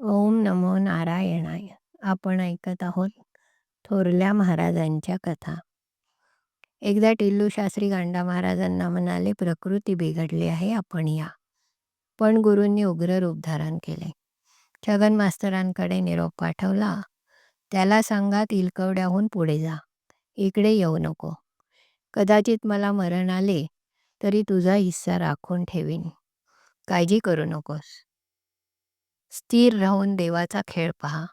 ओम नमो नारायणाय. आपण ऐकत आहोत थोरल्या महाराजांच्या कथा. एकदा टिल्लू शास्त्री गांडा महाराजांना म्हणाले प्रकृती बिघडली आहे आपण या. पण गुरूंनी उग्र रूप धारण केले. छगन मास्तरांकडे निरोप पाठवला. त्याला सांगा तिलकवड्याहून पुढे जा. इकडे येऊ नको. कदाचित मला मरण आले तरी तुझा हिस्सा राखून ठेवीन. काळजी करू नकोस. स्थिर राहून देवाचा खेळ पहा.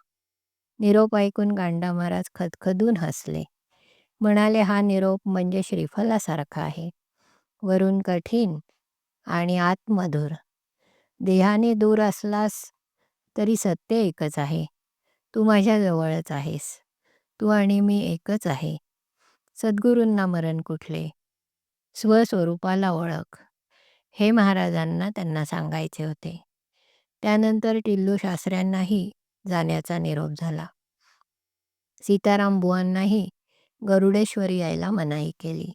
निरोप ऐकून गांडा महाराज खदखदून हसले. म्हणाले हा निरोप म्हणजे श्रीफलासारखा आहे. वरून कठीण आणि आतमधुर. देहाने दूर असलास तरी सत्य एकच आहे. तू माझ्या जवळच आहेस. तू आणि मी एकच आहे. सद्गुरूंना मरण कुठले? स्वस्वरूपाला ओळख. हे महाराजांना त्यांना सांगायचे होते. त्यानंतर टिल्लू शास्त्र्यांनाही जाण्याचा निरोप झाला. सीताराम बुवांनाही गरुडेश्वरी यायला मनाई केली.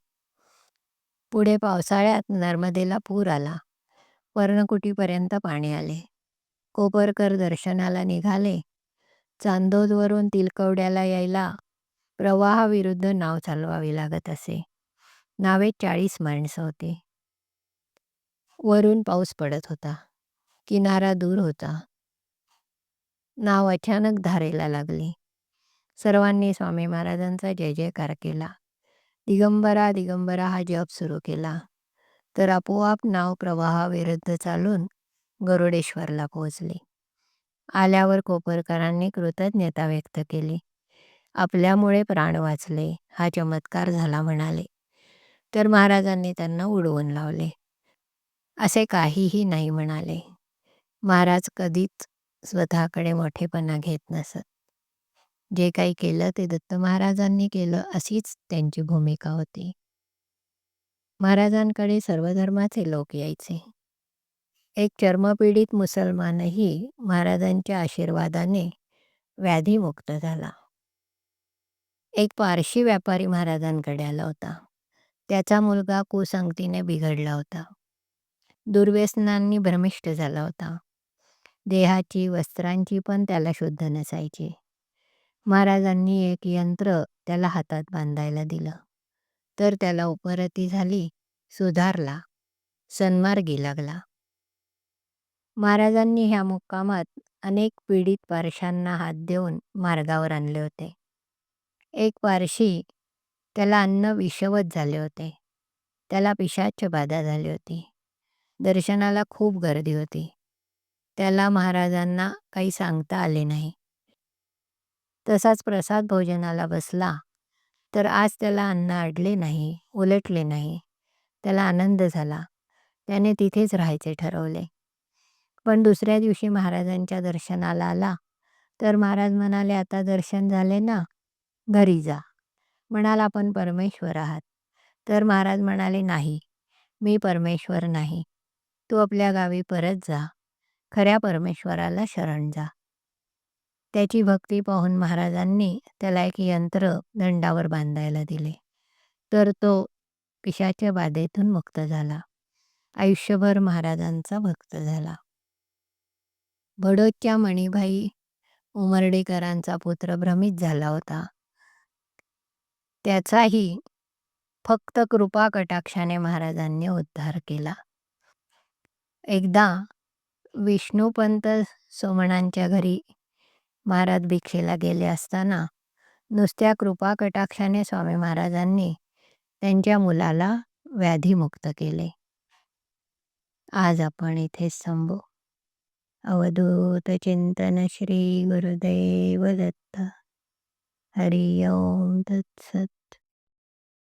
पुढे पावसाळ्यात नर्मदेला पूर आला. पर्णकुटीपर्यंत पाणी आले. कोपरकर दर्शनाला निघाले. चांदोदवरून तिलकवड्याला यायला प्रवाहाविरुद्ध नाव चालवावी लागत असे. नावेत चाळीस माणसं होती. वरून पाऊस पडत होता. किनारा दूर होता. नाव अचानक धारेला लागली. सर्वांनी स्वामी महाराजांचा जय जयकार केला. दिगंबरा दिगंबरा हा जप सुरू केला. तर आपोआप नाव प्रवाहाविरुद्ध चालून गरुडेश्वरला पोहोचले. आल्यावर कोपरकरांनी कृतज्ञता व्यक्त केली. आपल्यामुळे प्राण वाचले. हा चमत्कार झाला म्हणाले. तर महाराजांनी त्यांना उडवून लावले. असे काहीही नाही म्हणाले. महाराज कधीच स्वतःकडे मोठेपणा घेत नसत. जे काही केलं ते दत्त महाराजांनी केलं अशीच त्यांची भूमिका होती. महाराजांकडे सर्व धर्माचे लोक यायचे. एक चर्मपीडित मुसलमानही महाराजांच्या आशीर्वादाने व्याधीमुक्त झाला. एक पारशी व्यापारी महाराजांकडे आला होता. त्याचा मुलगा कुसंगतीने बिघडला होता. दुर्व्यसनांनी भ्रमिष्ट झाला होता. देहाची वस्त्रांची पण त्याला शुद्ध नसायची. महाराजांनी एक यंत्र त्याला हातात बांधायला दिलं. तर त्याला उपरती झाली सुधारला सन्मार्गी लागला. महाराजांनी ह्या मुक्कामात अनेक पीडित पारशांना हात देऊन मार्गावर आणले होते. एक पारशी त्याला अन्न विषवत झाले होते. त्याला पिशाच बाधा झाली होती. दर्शनाला खूप गर्दी होती. त्याला महाराजांना काही सांगता आले नाही. तसाच प्रसाद भोजनाला बसला. तर आज त्याला अन्न अडले नाही उलटले नाही. त्याला आनंद झाला. त्याने तिथेच राहायचे ठरवले. पण दुसऱ्या दिवशी महाराजांच्या दर्शनाला आला. तर महाराज म्हणाले आता दर्शन झाले ना घरी जा. म्हणाला आपण परमेश्वर आहात. तर महाराज म्हणाले नाही मी परमेश्वर नाही. तू आपल्या गावी परत जा. खऱ्या परमेश्वराला शरण जा. त्याची भक्ती पाहून महाराजांनी त्याला एक यंत्र दंडावर बांधायला दिले. तर तो पिशाच्या बाधेतून मुक्त झाला. आयुष्यभर महाराजांचा भक्त झाला. बडोदच्या मणिभाई उमर्डेकरांचा पुत्र भ्रमित झाला होता. त्याचाही फक्त कृपा कटाक्षाने महाराजांनी उद्धार केला. एकदा विष्णुपंत सोमणांच्या घरी महाराज भिक्षेला गेले असताना नुसत्या कृपा कटाक्षाने स्वामी महाराजांनी त्यांच्या मुलाला व्याधीमुक्त केले. आज आपण इथेच थांबू अवधूत चिंतन श्री गुरुदेव दत्त. हरि ओम तत्सत.